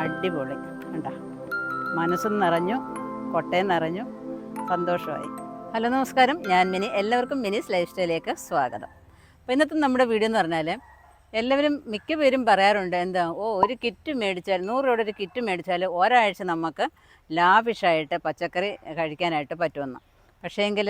അടിപൊളി. കണ്ട? മനസ്സും നിറഞ്ഞു കൊട്ടയും നിറഞ്ഞു സന്തോഷമായി. ഹലോ നമസ്കാരം. ഞാൻ മിനി. എല്ലാവർക്കും മിനിസ് ലൈഫ് സ്റ്റൈലിലേക്ക് സ്വാഗതം. അപ്പോൾ ഇന്നത്തെ നമ്മുടെ വീഡിയോ എന്ന് പറഞ്ഞാൽ എല്ലാവരും മിക്ക പേരും പറയാറുണ്ട് എന്താ ഓ ഒരു കിറ്റ് മേടിച്ചാൽ നൂറ് രൂപയുടെ ഒരു കിറ്റ് മേടിച്ചാൽ ഒരാഴ്ച നമുക്ക് ലാവിഷായിട്ട് പച്ചക്കറി കഴിക്കാനായിട്ട് പറ്റുമെന്ന്. പക്ഷേങ്കിൽ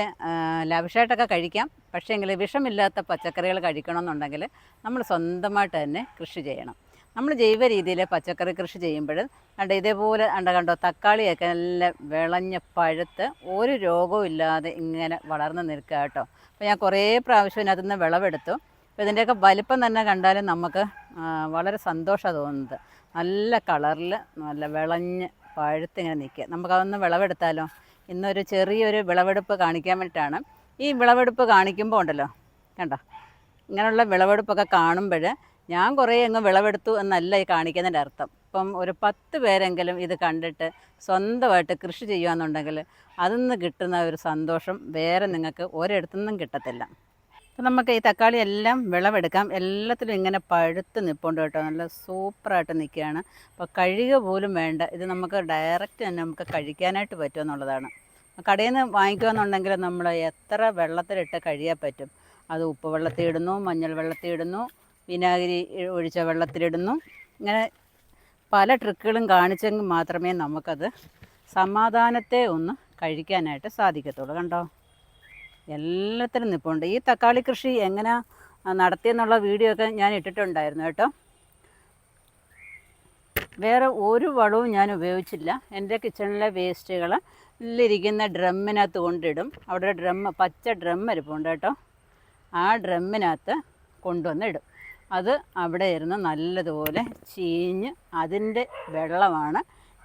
ലാവിഷായിട്ടൊക്കെ കഴിക്കാം. പക്ഷേങ്കിൽ വിഷമില്ലാത്ത പച്ചക്കറികൾ കഴിക്കണമെന്നുണ്ടെങ്കിൽ നമ്മൾ സ്വന്തമായിട്ട് തന്നെ കൃഷി ചെയ്യണം. നമ്മൾ ജൈവ രീതിയിൽ പച്ചക്കറി കൃഷി ചെയ്യുമ്പോൾ കണ്ട ഇതേപോലെ കണ്ട കണ്ടോ തക്കാളിയൊക്കെ നല്ല വിളഞ്ഞ പഴുത്ത് ഒരു രോഗവും ഇല്ലാതെ ഇങ്ങനെ വളർന്നു നിൽക്കുക കേട്ടോ. അപ്പോൾ ഞാൻ കുറേ പ്രാവശ്യം ഇതിനകത്ത് നിന്ന് വിളവെടുത്തു. അപ്പോൾ ഇതിന്റെയൊക്കെ വലിപ്പം തന്നെ കണ്ടാലും നമുക്ക് വളരെ സന്തോഷമാണ് തോന്നുന്നത്. നല്ല കളറിൽ നല്ല വിളഞ്ഞ് പഴുത്ത് ഇങ്ങനെ നിൽക്കുക. നമുക്കതൊന്ന് വിളവെടുത്താലോ? ഇന്നൊരു ചെറിയൊരു വിളവെടുപ്പ് കാണിക്കാൻ വേണ്ടിയിട്ടാണ്. ഈ വിളവെടുപ്പ് കാണിക്കുമ്പോൾ ഉണ്ടല്ലോ കണ്ടോ? ഇങ്ങനെയുള്ള വിളവെടുപ്പൊക്കെ കാണുമ്പോൾ ഞാൻ കുറേ അങ്ങ് വിളവെടുത്തു എന്നല്ല ഈ കാണിക്കുന്നതിന്റെ അർത്ഥം. ഇപ്പം ഒരു പത്ത് പേരെങ്കിലും ഇത് കണ്ടിട്ട് സ്വന്തമായിട്ട് കൃഷി ചെയ്യുകയെന്നുണ്ടെങ്കിൽ അതിൽ നിന്ന് കിട്ടുന്ന ഒരു സന്തോഷം വേറെ നിങ്ങൾക്ക് ഒരിടത്തുനിന്നും കിട്ടത്തില്ല. അപ്പം നമുക്ക് ഈ തക്കാളി എല്ലാം വിളവെടുക്കാം. എല്ലാത്തിലും ഇങ്ങനെ പഴുത്ത് നിൽപ്പുണ്ട് കേട്ടോ. നല്ല സൂപ്പറായിട്ട് നിൽക്കുകയാണ്. അപ്പോൾ കഴുകുക പോലും വേണ്ട. ഇത് നമുക്ക് ഡയറക്റ്റ് തന്നെ നമുക്ക് കഴിക്കാനായിട്ട് പറ്റും എന്നുള്ളതാണ്. കടയിൽ നിന്ന് വാങ്ങിക്കുകയെന്നുണ്ടെങ്കിൽ നമ്മൾ എത്ര വെള്ളത്തിലിട്ട് കഴിയാൻ പറ്റും? അത് ഉപ്പ് വെള്ളത്തിൽ ഇടുന്നു മഞ്ഞൾ വെള്ളത്തിൽ ഇടുന്നു വിനാഗിരി ഒഴിച്ച വെള്ളത്തിലിടുന്നു. ഇങ്ങനെ പല ട്രിക്കുകളും കാണിച്ചെങ്കിൽ മാത്രമേ നമുക്കത് സമാധാനത്തെ ഒന്ന് കഴിക്കാനായിട്ട് സാധിക്കത്തുള്ളൂ. കണ്ടോ? എല്ലാത്തിനും നിൽപ്പുണ്ട് ഈ തക്കാളി കൃഷി എങ്ങനെ നടത്തിയെന്നുള്ള വീഡിയോ ഒക്കെ ഞാൻ ഇട്ടിട്ടുണ്ടായിരുന്നു കേട്ടോ. വേറെ ഒരു വളവും ഞാൻ ഉപയോഗിച്ചില്ല. എന്റെ കിച്ചണിലെ വേസ്റ്റുകൾ ഇരിക്കുന്ന ഡ്രമ്മിനകത്ത് കൊണ്ടിടും. അവിടെ ഡ്രം പച്ച ഡ്രം ഇരിപ്പുണ്ട് കേട്ടോ. ആ ഡ്രമ്മിനകത്ത് കൊണ്ടുവന്നിടും അത് അവിടെ ഇരുന്ന് നല്ലതുപോലെ ചീഞ്ഞ് അതിന്റെ വെള്ളമാണ്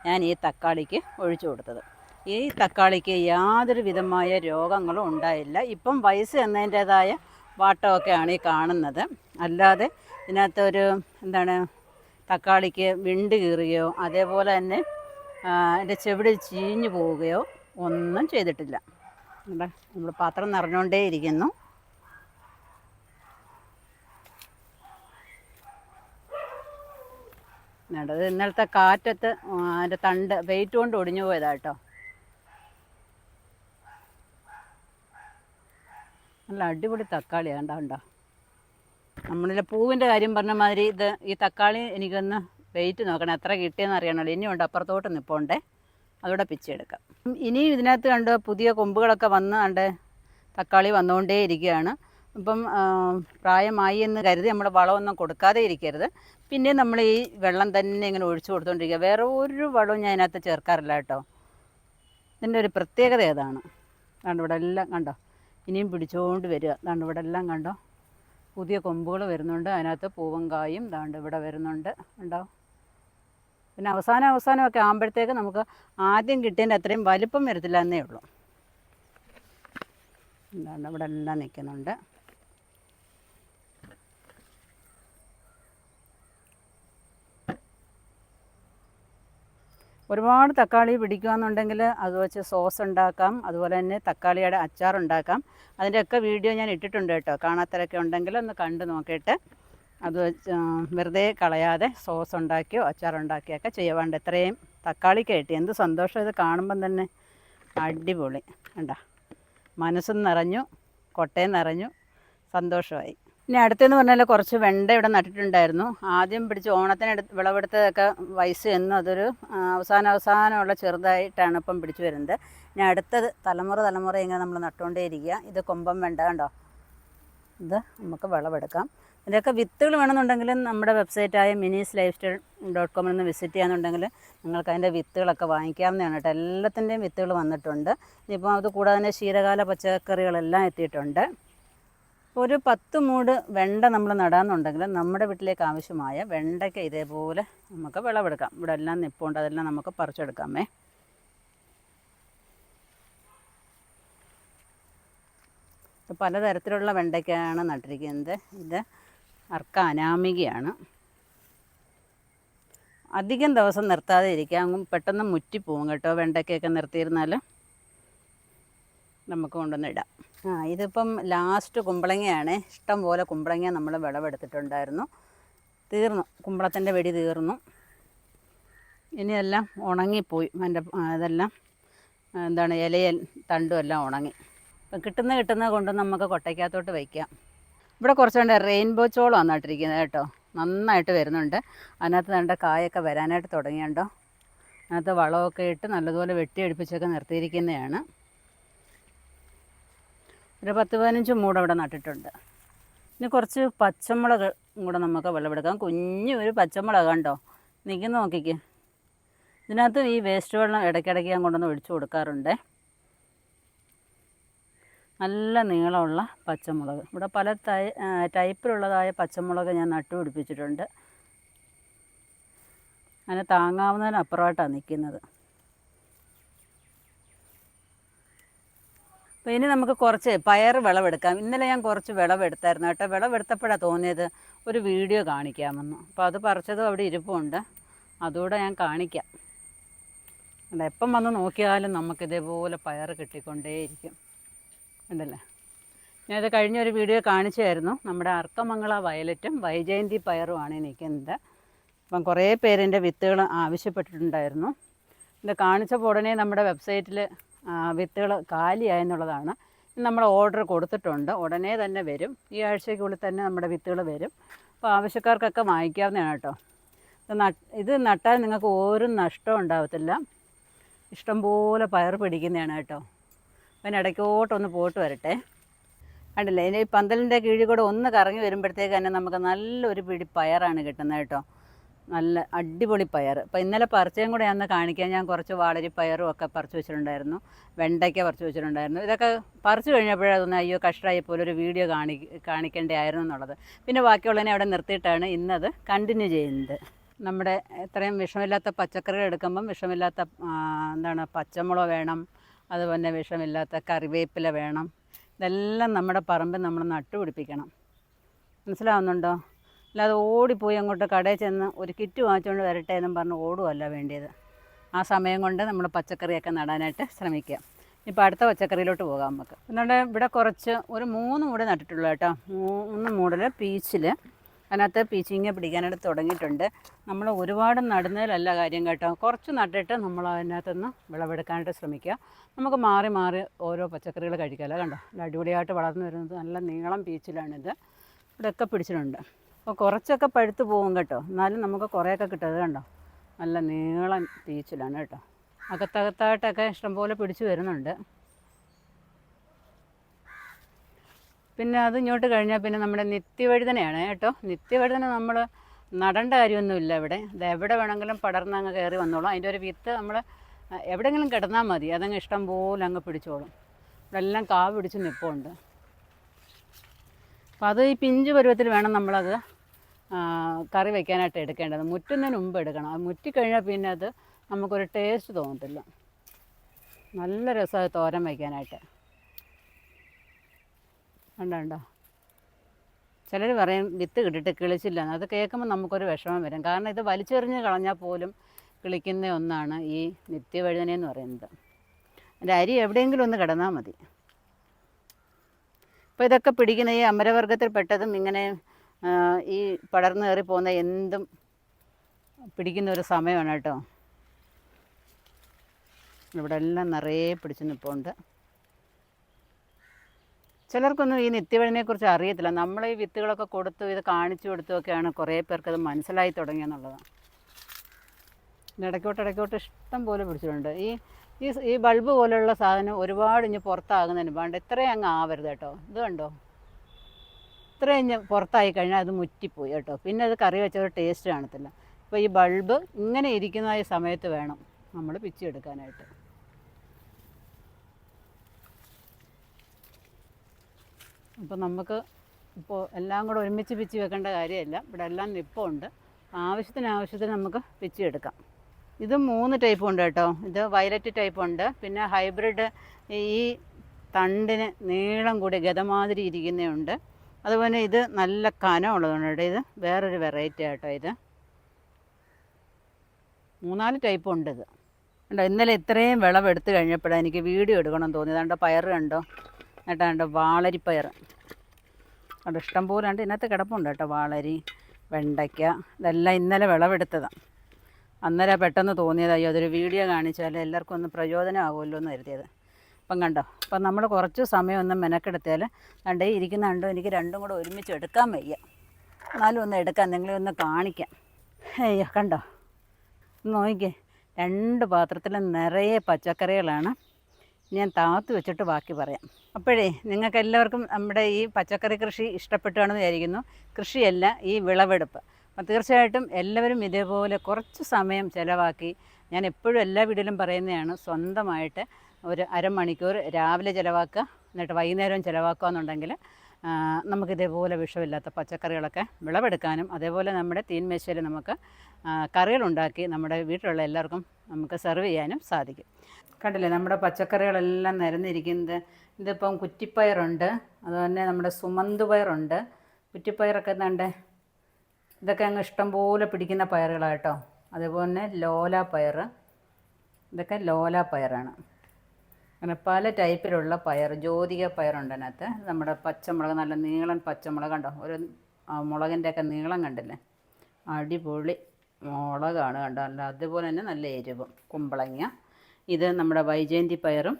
ഞാൻ ഈ തക്കാളിക്ക് ഒഴിച്ചു കൊടുത്തത്. ഈ തക്കാളിക്ക് യാതൊരു വിധമായ രോഗങ്ങളും ഉണ്ടായില്ല. ഇപ്പം വയസ്സ് എന്നതിന്റേതായ വാട്ടമൊക്കെയാണ് ഈ കാണുന്നത്. അല്ലാതെ ഇതിനകത്തൊരു എന്താണ് തക്കാളിക്ക് വിണ്ട് കീറുകയോ അതേപോലെ തന്നെ എന്റെ ചെവിടി ചീഞ്ഞു പോവുകയോ ഒന്നും ചെയ്തിട്ടില്ല. നമ്മുടെ നമ്മൾ പാത്രം നിറഞ്ഞുകൊണ്ടേ അത് ഇന്നലത്തെ കാറ്റത്ത് അതിന്റെ തണ്ട് വെയിറ്റ് കൊണ്ട് ഒടിഞ്ഞു പോയതാട്ടോ. നല്ല അടിപൊളി തക്കാളി കണ്ടോ. നമ്മളിലെ പൂവിന്റെ കാര്യം പറഞ്ഞ മാതിരി ഇത് ഈ തക്കാളി എനിക്കൊന്ന് വെയിറ്റ് നോക്കണം. എത്ര കിട്ടിയെന്ന് അറിയണമല്ലോ ഇനിയുണ്ട് അപ്പുറത്തോട്ട് നിൽപ്പുണ്ടേ അതോടെ പിച്ചെടുക്കാം. ഇനിയും ഇതിനകത്ത് കണ്ട് പുതിയ കൊമ്പുകളൊക്കെ വന്ന് കണ്ട് തക്കാളി വന്നുകൊണ്ടേ ഇരിക്കുകയാണ് ഇപ്പം പ്രായമായി എന്ന് കരുതി നമ്മൾ വളമൊന്നും കൊടുക്കാതെ ഇരിക്കരുത്. പിന്നെ നമ്മൾ ഈ വെള്ളം തന്നെ ഇങ്ങനെ ഒഴിച്ചു കൊടുത്തുകൊണ്ടിരിക്കുക വേറെ ഒരു വളവും ഞാൻ അതിനകത്ത് ചേർക്കാറില്ല കേട്ടോ. ഇതിന്റെ ഒരു പ്രത്യേകത ഏതാണ്? കണ്ടോ ഇവിടെ എല്ലാം കണ്ടോ? ഇനിയും പിടിച്ചുകൊണ്ട് വരിക. ദാണ്ട് ഇവിടെ എല്ലാം കണ്ടോ? പുതിയ കൊമ്പുകൾ വരുന്നുണ്ട്. അതിനകത്ത് പൂവും കായും ദാണ്ട് ഇവിടെ വരുന്നുണ്ട്. ഉണ്ടോ പിന്നെ അവസാനം അവസാനമൊക്കെ ആകുമ്പോഴത്തേക്ക് നമുക്ക് ആദ്യം കിട്ടിയതിന്റെ അത്രയും വലിപ്പം വരത്തില്ല എന്നേ ഉള്ളൂ. എന്താണ് ഇവിടെ എല്ലാം നിൽക്കുന്നുണ്ട്. ഒരുപാട് തക്കാളി പിടിക്കുകയെന്നുണ്ടെങ്കിൽ അത് വെച്ച് സോസ് ഉണ്ടാക്കാം. അതുപോലെ തന്നെ തക്കാളിയുടെ അച്ചാർ ഉണ്ടാക്കാം. അതിന്റെയൊക്കെ വീഡിയോ ഞാൻ ഇട്ടിട്ടുണ്ട് കേട്ടോ. കാണാത്തരൊക്കെ ഉണ്ടെങ്കിൽ ഒന്ന് കണ്ട് നോക്കിയിട്ട് അത് വെറുതെ കളയാതെ സോസ് ഉണ്ടാക്കിയോ അച്ചാർ ഉണ്ടാക്കിയൊക്കെ ചെയ്യാണ്ട് എത്രയും തക്കാളി കയറ്റി എന്ത് സന്തോഷം ഇത് കാണുമ്പം തന്നെ. അടിപൊളി. കണ്ട? മനസ്സും നിറഞ്ഞു കൊട്ടയും നിറഞ്ഞു സന്തോഷമായി. ഇനി അടുത്തെന്ന് പറഞ്ഞാൽ കുറച്ച് വെണ്ട ഇവിടെ നട്ടിട്ടുണ്ടായിരുന്നു. ആദ്യം പിടിച്ച് ഓണത്തിന് വിളവെടുത്തതൊക്കെ വയസ്സ് എന്നും അതൊരു അവസാന അവസാനമുള്ള ചെറുതായിട്ടാണ് ഇപ്പം പിടിച്ചു വരുന്നത്. ഇനി അടുത്തത് തലമുറ തലമുറ ഇങ്ങനെ നമ്മൾ നട്ടുകൊണ്ടേ ഇരിക്കുക ഇത് കൊമ്പം വെണ്ട കണ്ടോ? ഇത് നമുക്ക് വിളവെടുക്കാം. ഇതിന്റെയൊക്കെ വിത്തുകൾ വേണമെന്നുണ്ടെങ്കിൽ നമ്മുടെ വെബ്സൈറ്റായ മിനീസ് ലൈഫ് സ്റ്റൈൽ ഡോട്ട് കോമിൽ നിന്ന് വിസിറ്റ് ചെയ്യാന്നുണ്ടെങ്കിൽ നിങ്ങൾക്ക് അതിന്റെ വിത്തുകളൊക്കെ വാങ്ങിക്കാവുന്നതാണ് കേട്ടോ. എല്ലാത്തിന്റെയും വിത്തുകൾ വന്നിട്ടുണ്ട്. ഇനിയിപ്പോൾ അത് കൂടാതെ തന്നെ ശീതകാല പച്ചക്കറികളെല്ലാം എത്തിയിട്ടുണ്ട്. ഒരു പത്ത് മൂട് വെണ്ട നമ്മൾ നടാന്നുണ്ടെങ്കിൽ നമ്മുടെ വീട്ടിലേക്ക് ആവശ്യമായ വെണ്ടയ്ക്ക് ഇതേപോലെ നമുക്ക് വിളവെടുക്കാം. ഇവിടെ എല്ലാം നിപ്പുണ്ട് അതെല്ലാം നമുക്ക് പറിച്ചെടുക്കാമേ. പലതരത്തിലുള്ള വെണ്ടയ്ക്കാണ് നട്ടിരിക്കുന്നത്. ഇത് അർക്ക അനാമികയാണ്. അധികം ദിവസം നിർത്താതെ ഇരിക്കാം പെട്ടെന്ന് മുറ്റിപ്പോവും കേട്ടോ വെണ്ടയ്ക്കൊക്കെ നിർത്തിയിരുന്നാൽ നമുക്ക് കൊണ്ടുവന്ന് ഇടാം. ആ ഇതിപ്പം ലാസ്റ്റ് കുമ്പളങ്ങയാണ്. ഇഷ്ടം പോലെ കുമ്പളങ്ങ നമ്മൾ വിളവെടുത്തിട്ടുണ്ടായിരുന്നു. തീർന്നു. കുമ്പളത്തിന്റെ വെടി തീർന്നു. ഇനിയെല്ലാം ഉണങ്ങിപ്പോയി. അതിന്റെ ഇതെല്ലാം എന്താണ് ഇലയൽ തണ്ടും എല്ലാം ഉണങ്ങി. അപ്പം കിട്ടുന്ന കിട്ടുന്ന കൊണ്ട് നമുക്ക് കൊട്ടയ്ക്കകത്തോട്ട് വയ്ക്കാം. ഇവിടെ കുറച്ചുകൊണ്ട് റെയിൻബോ ചോളമാണ് നട്ടിരിക്കുന്നത് കേട്ടോ. നന്നായിട്ട് വരുന്നുണ്ട്. അതിനകത്ത് നല്ല കായൊക്കെ വരാനായിട്ട് തുടങ്ങിയുണ്ടോ? അതിനകത്ത് വളമൊക്കെ ഇട്ട് നല്ലതുപോലെ വെട്ടിയടിപ്പിച്ചൊക്കെ നിർത്തിയിരിക്കുന്നതാണ്. ഒരു പത്ത് പതിനഞ്ച് മൂട് അവിടെ നട്ടിട്ടുണ്ട്. ഇനി കുറച്ച് പച്ചമുളക് കൂടെ നമുക്ക് വെള്ളമെടുക്കാം കുഞ്ഞു ഒരു പച്ചമുളക് കണ്ടോ? നിൽക്കുന്ന നോക്കിക്ക്. ഇതിനകത്ത് ഈ വേസ്റ്റ് വെള്ളം ഇടയ്ക്കിടയ്ക്ക് ഞാൻ കൊണ്ടുവന്ന് ഒഴിച്ചു കൊടുക്കാറുണ്ട്. നല്ല നീളമുള്ള പച്ചമുളക്. ഇവിടെ പല തൈ ടൈപ്പിലുള്ളതായ പച്ചമുളക് ഞാൻ നട്ടുപിടിപ്പിച്ചിട്ടുണ്ട് അതിന് താങ്ങാവുന്നതിനപ്പുറമായിട്ടാണ് നിൽക്കുന്നത് അപ്പോൾ ഇനി നമുക്ക് കുറച്ച് പയർ വിളവെടുക്കാം. ഇന്നലെ ഞാൻ കുറച്ച് വിളവെടുത്തായിരുന്നു കേട്ടോ. വിളവെടുത്തപ്പോഴാണ് തോന്നിയത് ഒരു വീഡിയോ കാണിക്കാമെന്ന്. അപ്പോൾ അത് പറിച്ചതും അവിടെ ഇരിപ്പുണ്ട്. അതുകൂടെ ഞാൻ കാണിക്കാം. അല്ല എപ്പം വന്ന് നോക്കിയാലും നമുക്ക് ഇതേപോലെ പയർ കിട്ടിക്കൊണ്ടേയിരിക്കും. ഉണ്ടല്ലേ ഞാനത് കഴിഞ്ഞൊരു വീഡിയോ കാണിച്ചായിരുന്നു. നമ്മുടെ അർക്കമംഗള വയലറ്റും വൈജയന്തി പയറുമാണ് നിൽക്കുന്നത് അപ്പം കുറേ പേരെന്റെ വിത്തുകൾ ആവശ്യപ്പെട്ടിട്ടുണ്ടായിരുന്നു. ഇത് കാണിച്ച ഉടനെ നമ്മുടെ വെബ്സൈറ്റിൽ വിത്തുകൾ കാലിയായെന്നുള്ളതാണ് നമ്മൾ ഓർഡർ കൊടുത്തിട്ടുണ്ട്. ഉടനെ തന്നെ വരും. ഈ ആഴ്ചയ്ക്കുള്ളിൽ തന്നെ നമ്മുടെ വിത്തുകൾ വരും. അപ്പോൾ ആവശ്യക്കാർക്കൊക്കെ വാങ്ങിക്കാവുന്നതാണ് കേട്ടോ. ഇത് ഇത് നട്ടാൽ നിങ്ങൾക്ക് ഒരു നഷ്ടവും ഉണ്ടാകത്തില്ല ഇഷ്ടംപോലെ പയർ പിടിക്കുന്നതാണ് കേട്ടോ. അപ്പം ഇടയ്ക്കോട്ടൊന്ന് പോയിട്ട് വരട്ടെ. കണ്ടില്ലേ? ഇനി ഈ പന്തലിന്റെ കീഴിൽ കൂടെ ഒന്ന് കറങ്ങി വരുമ്പോഴത്തേക്ക് തന്നെ നമുക്ക് നല്ലൊരു പിടി പയറാണ് കിട്ടുന്നത് കേട്ടോ. നല്ല അടിപൊളി പയർ അപ്പോൾ ഇന്നലെ പറിച്ചതും കൂടെ അന്ന് കാണിക്കാൻ ഞാൻ കുറച്ച് വാളരി പയറും ഒക്കെ പറിച്ച് വെച്ചിട്ടുണ്ടായിരുന്നു. വെണ്ടയ്ക്ക പറിച്ചു വെച്ചിട്ടുണ്ടായിരുന്നു. ഇതൊക്കെ പറിച്ചു കഴിഞ്ഞപ്പോഴേ അയ്യോ കഷ്ടമായി പോലെ ഒരു വീഡിയോ കാണി കാണിക്കേണ്ടതായിരുന്നു എന്നുള്ളത്. പിന്നെ ബാക്കിയുള്ളതിനെ അവിടെ നിർത്തിയിട്ടാണ് ഇന്നത് കണ്ടിന്യൂ ചെയ്യുന്നത്. നമ്മുടെ ഇത്രയും വിഷമില്ലാത്ത പച്ചക്കറികൾ എടുക്കുമ്പം വിഷമില്ലാത്ത എന്താണ് പച്ചമുളക് വേണം. അതുപോലെ വിഷമില്ലാത്ത കറിവേപ്പില വേണം. ഇതെല്ലാം നമ്മുടെ പറമ്പിൽ നമ്മൾ നട്ടുപിടിപ്പിക്കണം. മനസ്സിലാവുന്നുണ്ടോ? അല്ലാതെ ഓടിപ്പോയി അങ്ങോട്ട് കടയിൽ ചെന്ന് ഒരു കിറ്റ് വാങ്ങിച്ചുകൊണ്ട് വരട്ടെ എന്നും പറഞ്ഞ് ഓടുമല്ല വേണ്ടിയത്. ആ സമയം കൊണ്ട് നമ്മൾ പച്ചക്കറിയൊക്കെ നടാനായിട്ട് ശ്രമിക്കുക. ഇപ്പോൾ അടുത്ത പച്ചക്കറിയിലോട്ട് പോകാം നമുക്ക്. എന്നിട്ട് ഇവിടെ കുറച്ച് ഒരു മൂന്ന് മൂട് നട്ടിട്ടുള്ളൂ കേട്ടോ. മൂന്ന് മൂടിൽ പീച്ചിൽ അതിനകത്ത് പീച്ചിങ്ങ പിടിക്കാനായിട്ട് തുടങ്ങിയിട്ടുണ്ട്. നമ്മൾ ഒരുപാട് നടുന്നതിലല്ല കാര്യം കേട്ടോ. കുറച്ച് നട്ടിട്ട് നമ്മൾ അതിനകത്തുനിന്ന് വിളവെടുക്കാനായിട്ട് ശ്രമിക്കുക. നമുക്ക് മാറി മാറി ഓരോ പച്ചക്കറികൾ കഴിക്കാമല്ലോ കണ്ടോ? അടിപൊളിയായിട്ട് വളർന്നു വരുന്നത് നല്ല നീളം പീച്ചിലാണിത്. ഇവിടെയൊക്കെ പിടിച്ചിട്ടുണ്ട്. അപ്പോൾ കുറച്ചൊക്കെ പഴുത്ത് പോകും കേട്ടോ. എന്നാലും നമുക്ക് കുറേയൊക്കെ കിട്ടും. അത് കണ്ടോ? നല്ല നീളം പീച്ചിലാണ് കേട്ടോ. അകത്തകത്തായിട്ടൊക്കെ ഇഷ്ടംപോലെ പിടിച്ചു വരുന്നുണ്ട്. പിന്നെ അത് ഇങ്ങോട്ട് കഴിഞ്ഞാൽ പിന്നെ നമ്മുടെ നിത്യവഴുതനയാണ് കേട്ടോ. നിത്യവഴുതന നമ്മൾ നടേണ്ട കാര്യമൊന്നുമില്ല ഇവിടെ. ഇത് എവിടെ വേണമെങ്കിലും പടർന്ന് അങ്ങ് കയറി വന്നോളും. അതിന്റെ ഒരു വിത്ത് നമ്മൾ എവിടെയെങ്കിലും കിടന്നാൽ മതി. അതങ്ങ് ഇഷ്ടം പോലെ അങ്ങ് പിടിച്ചോളും. ഇവിടെ എല്ലാം കാവ് പിടിച്ച് നിൽപ്പുണ്ട് അപ്പോൾ അത് ഈ പിഞ്ച് പരുവത്തിൽ വേണം നമ്മളത് കറി വയ്ക്കാനായിട്ട് എടുക്കേണ്ടത്. മുറ്റുന്നതിന് മുമ്പ് എടുക്കണം. അത് മുറ്റിക്കഴിഞ്ഞാൽ പിന്നെ അത് നമുക്കൊരു ടേസ്റ്റ് തോന്നത്തില്ല. നല്ല രസമാണ് തോരൻ വയ്ക്കാനായിട്ട് ഉണ്ടോ ഉണ്ടോ ചിലർ പറയും വിത്ത് കിട്ടിയിട്ട് കിളിച്ചില്ല. അത് കേൾക്കുമ്പോൾ നമുക്കൊരു വിഷമം വരും. കാരണം ഇത് വലിച്ചെറിഞ്ഞ് കളഞ്ഞാൽ പോലും കിളിക്കുന്ന ഒന്നാണ് ഈ നിത്യവഴുതന എന്ന് പറയുന്നത്. അതിന്റെ അരി എവിടെയെങ്കിലും ഒന്ന് കിടന്നാൽ മതി. ഇപ്പോൾ ഇതൊക്കെ പിടിക്കുന്ന ഈ അമരവർഗത്തിൽ പെട്ടതും ഇങ്ങനെ ഈ പടർന്നു കയറി പോകുന്ന എന്തും പിടിക്കുന്ന ഒരു സമയമാണ് കേട്ടോ. ഇവിടെ എല്ലാം നിറയെ പിടിച്ച് നിൽപ്പുണ്ട് ചിലർക്കൊന്നും ഈ നിത്യവഴിനെക്കുറിച്ച് അറിയത്തില്ല. നമ്മൾ ഈ വിത്തുകളൊക്കെ കൊടുത്തു ഇത് കാണിച്ചു കൊടുത്തുമൊക്കെയാണ് കുറേ പേർക്ക് അത് മനസ്സിലായി തുടങ്ങിയെന്നുള്ളത് ഇടയ്ക്കോട്ട് ഇടയ്ക്കോട്ട് ഇഷ്ടം പോലെ പിടിച്ചിട്ടുണ്ട്. ഈ ഈ ബൾബ് പോലെയുള്ള സാധനം ഒരുപാട് ഇനി പുറത്താകുന്നതിന് വേണ്ട ഇത്രയും അങ്ങ് ആവരുത് കേട്ടോ. ഇത് കണ്ടോ? ഇത്രയും പുറത്തായി കഴിഞ്ഞാൽ അത് മുറ്റിപ്പോയി കേട്ടോ. പിന്നെ അത് കറി വെച്ച ഒരു ടേസ്റ്റ് കാണത്തില്ല. അപ്പോൾ ഈ ബൾബ് ഇങ്ങനെ ഇരിക്കുന്ന സമയത്ത് വേണം നമ്മൾ പിച്ചെടുക്കാനായിട്ട് അപ്പോൾ നമുക്ക് ഇപ്പോൾ എല്ലാം കൂടെ ഒരുമിച്ച് പിച്ചി വെക്കേണ്ട കാര്യമല്ല. ഇവിടെ എല്ലാം നിപ്പുണ്ട്. ആവശ്യത്തിന് ആവശ്യത്തിന് നമുക്ക് പിച്ചി എടുക്കാം. ഇത് മൂന്ന് ടൈപ്പ് ഉണ്ട് കേട്ടോ. ഇത് വയലറ്റ് ടൈപ്പ് ഉണ്ട്. പിന്നെ ഹൈബ്രിഡ് ഈ തണ്ടിന് നീളം കൂടി ഗതമാതിരി ഇരിക്കുന്നതുണ്ട് അതുപോലെ ഇത് നല്ല കനമുള്ളതാണ് ഇത്. വേറൊരു വെറൈറ്റി ആട്ടോ ഇത്. മൂന്നാൽ ടൈപ്പ് ഉണ്ട് ഇത്. കണ്ടോ ഇന്നലെ ഇത്രയും വിളവെടുത്ത് കഴിഞ്ഞപ്പോഴാണ് എനിക്ക് വീഡിയോ എടുക്കണം തോന്നിയത്. കണ്ടോ പയർ കണ്ടോ? എന്നിട്ട് കണ്ടോ വാളരിപ്പയർ കണ്ടോ ഇഷ്ടം പോലെ ഉണ്ട്. ഇന്നത്തെ കിടപ്പുണ്ട് കേട്ടോ വാളരി വെണ്ടയ്ക്ക. ഇതെല്ലാം ഇന്നലെ വിളവെടുത്തതാണ് അന്നേരം പെട്ടെന്ന് തോന്നിയത് അയ്യോ അതൊരു വീഡിയോ കാണിച്ചാൽ എല്ലാവർക്കും ഒന്ന് പ്രയോജനമാകുമല്ലോ എന്ന് കരുതിയത്. അപ്പം കണ്ടോ? അപ്പം നമ്മൾ കുറച്ച് സമയം ഒന്ന് മെനക്കെടുത്തിയാൽ കണ്ടേ ഇരിക്കുന്ന കണ്ടോ എനിക്ക് രണ്ടും കൂടെ ഒരുമിച്ച് എടുക്കാൻ വയ്യ. എന്നാലും ഒന്ന് എടുക്കാം നിങ്ങളെ ഒന്ന് കാണിക്കാം. അയ്യോ കണ്ടോ? നോക്കിക്കേ രണ്ട് പാത്രത്തിൽ നിറയെ പച്ചക്കറികളാണ്. ഞാൻ താത്തു വെച്ചിട്ട് ബാക്കി പറയാം. അപ്പോഴേ നിങ്ങൾക്ക് എല്ലാവർക്കും നമ്മുടെ ഈ പച്ചക്കറി കൃഷി ഇഷ്ടപ്പെട്ടാണെന്ന് വിചാരിക്കുന്നു. കൃഷിയല്ല ഈ വിളവെടുപ്പ്. അപ്പം തീർച്ചയായിട്ടും എല്ലാവരും ഇതേപോലെ കുറച്ച് സമയം ചിലവാക്കി ഞാൻ എപ്പോഴും എല്ലാ വീട്ടിലും പറയുന്നതാണ് സ്വന്തമായിട്ട് ഒരു അരമണിക്കൂർ രാവിലെ ചിലവാക്കുക എന്നിട്ട് വൈകുന്നേരം ചിലവാക്കുക എന്നുണ്ടെങ്കിൽ നമുക്കിതേപോലെ വിഷമില്ലാത്ത പച്ചക്കറികളൊക്കെ വിളവെടുക്കാനും അതേപോലെ നമ്മുടെ തീൻമേശയിൽ നമുക്ക് കറികളുണ്ടാക്കി നമ്മുടെ വീട്ടിലുള്ള എല്ലാവർക്കും നമുക്ക് സെർവ് ചെയ്യാനും സാധിക്കും. കണ്ടില്ലേ നമ്മുടെ പച്ചക്കറികളെല്ലാം നിരന്നിരിക്കുന്നത് ഇതിപ്പം കുറ്റിപ്പയറുണ്ട് അതുതന്നെ നമ്മുടെ സുമന്ത് പയറുണ്ട്. കുറ്റിപ്പയറൊക്കെ എന്താണ്ട് ഇതൊക്കെ അങ്ങ് ഇഷ്ടംപോലെ പിടിക്കുന്ന പയറുകളാട്ടോ അതേപോലെ തന്നെ ലോല പയർ ഇതൊക്കെ ലോല പയറാണ്. അങ്ങനെ പല ടൈപ്പിലുള്ള പയർ ജ്യോതിക പയറുണ്ട് അതിനകത്ത്. നമ്മുടെ പച്ചമുളക് നല്ല നീളൻ പച്ചമുളക് കണ്ടോ? ഒരു മുളകിന്റെ ഒക്കെ നീളം കണ്ടില്ലേ? അടിപൊളി മുളകാണ് കണ്ടോ? അല്ല അതുപോലെ തന്നെ നല്ല എരിവും കുമ്പളങ്ങ. ഇത് നമ്മുടെ വൈജയന്തി പയറും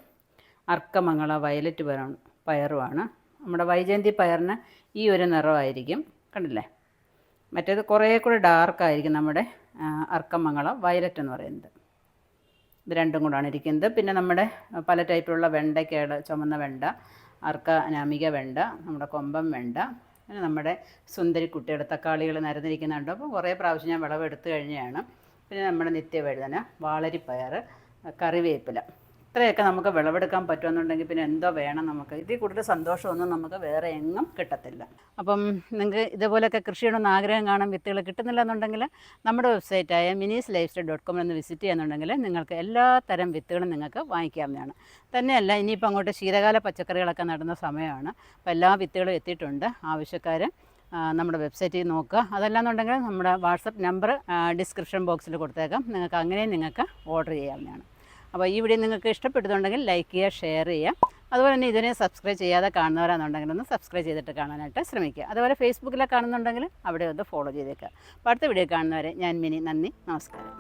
അർക്കമംഗള വയലറ്റ് പയറും പയറുമാണ്. നമ്മുടെ വൈജയന്തി പയറിന് ഈ ഒരു നിറമായിരിക്കും കണ്ടില്ലേ? മറ്റേത് കുറേ കൂടെ ഡാർക്കായിരിക്കും നമ്മുടെ അർക്കമംഗള വയലറ്റ് എന്ന് പറയുന്നത്. ഇത് രണ്ടും കൂടാണ് ഇരിക്കുന്നത്. പിന്നെ നമ്മുടെ പല ടൈപ്പിലുള്ള വെണ്ടയ്ക്കയുടെ ചുമന്ന വെണ്ട അർക്ക അനാമിക വെണ്ട നമ്മുടെ കൊമ്പം വെണ്ട പിന്നെ നമ്മുടെ സുന്ദരി കുട്ടിയുടെ തക്കാളികൾ നിരന്നിരിക്കുന്നുണ്ട്. അപ്പോൾ കുറേ പ്രാവശ്യം ഞാൻ വിളവെടുത്ത് കഴിഞ്ഞാണ് പിന്നെ നമ്മുടെ നിത്യവഴുതന വാളരിപ്പയർ കറിവേപ്പില. ഇത്രയൊക്കെ നമുക്ക് വിളവെടുക്കാൻ പറ്റുമെന്നുണ്ടെങ്കിൽ പിന്നെ എന്തോ വേണം നമുക്ക്. ഇതിൽ കൂടുതൽ സന്തോഷമൊന്നും നമുക്ക് വേറെ എങ്ങും കിട്ടത്തില്ല. അപ്പം നിങ്ങൾക്ക് ഇതുപോലെയൊക്കെ കൃഷിയോടൊന്ന് ആഗ്രഹം കാണാൻ വിത്തുകൾ കിട്ടുന്നില്ല എന്നുണ്ടെങ്കിൽ നമ്മുടെ വെബ്സൈറ്റായ മിനീസ് ലൈഫ് സ്റ്റൈൽ ഡോട്ട് കോമിൽ ഒന്ന് വിസിറ്റ് ചെയ്യുന്നുണ്ടെങ്കിൽ നിങ്ങൾക്ക് എല്ലാ തരം വിത്തുകളും നിങ്ങൾക്ക് വാങ്ങിക്കാവുന്നതാണ്. തന്നെയല്ല ഇനിയിപ്പോൾ അങ്ങോട്ട് ശീതകാല പച്ചക്കറികളൊക്കെ നടുന്ന സമയമാണ്. അപ്പോൾ എല്ലാ വിത്തുകളും എത്തിയിട്ടുണ്ട്. ആവശ്യക്കാർ നമ്മുടെ വെബ്സൈറ്റിൽ നോക്കുക. അതല്ലാന്നുണ്ടെങ്കിൽ നമ്മുടെ വാട്സപ്പ് നമ്പർ ഡിസ്ക്രിപ്ഷൻ ബോക്സിൽ കൊടുത്തേക്കാം. നിങ്ങൾക്ക് അങ്ങനെയും നിങ്ങൾക്ക് ഓർഡർ ചെയ്യാവുന്നതാണ്. അപ്പോൾ ഈ വീഡിയോ നിങ്ങൾക്ക് ഇഷ്ടപ്പെട്ടിട്ടുണ്ടെങ്കിൽ ലൈക്ക് ചെയ്യുക ഷെയർ ചെയ്യുക. അതുപോലെ തന്നെ ഇതിനെ സബ്സ്ക്രൈബ് ചെയ്യാതെ കാണുന്നവരാണെന്നുണ്ടെങ്കിൽ ഒന്ന് സബ്സ്ക്രൈബ് ചെയ്തിട്ട് കാണാനായിട്ട് ശ്രമിക്കുക. അതുപോലെ ഫേസ്ബുക്കിലൊക്കെ കാണുന്നുണ്ടെങ്കിൽ അവിടെ ഒന്ന് ഫോളോ ചെയ്തേക്കുക അപ്പോൾ അടുത്ത വീഡിയോ കാണുന്നവരെ ഞാൻ മിനി നന്ദി നമസ്കാരം.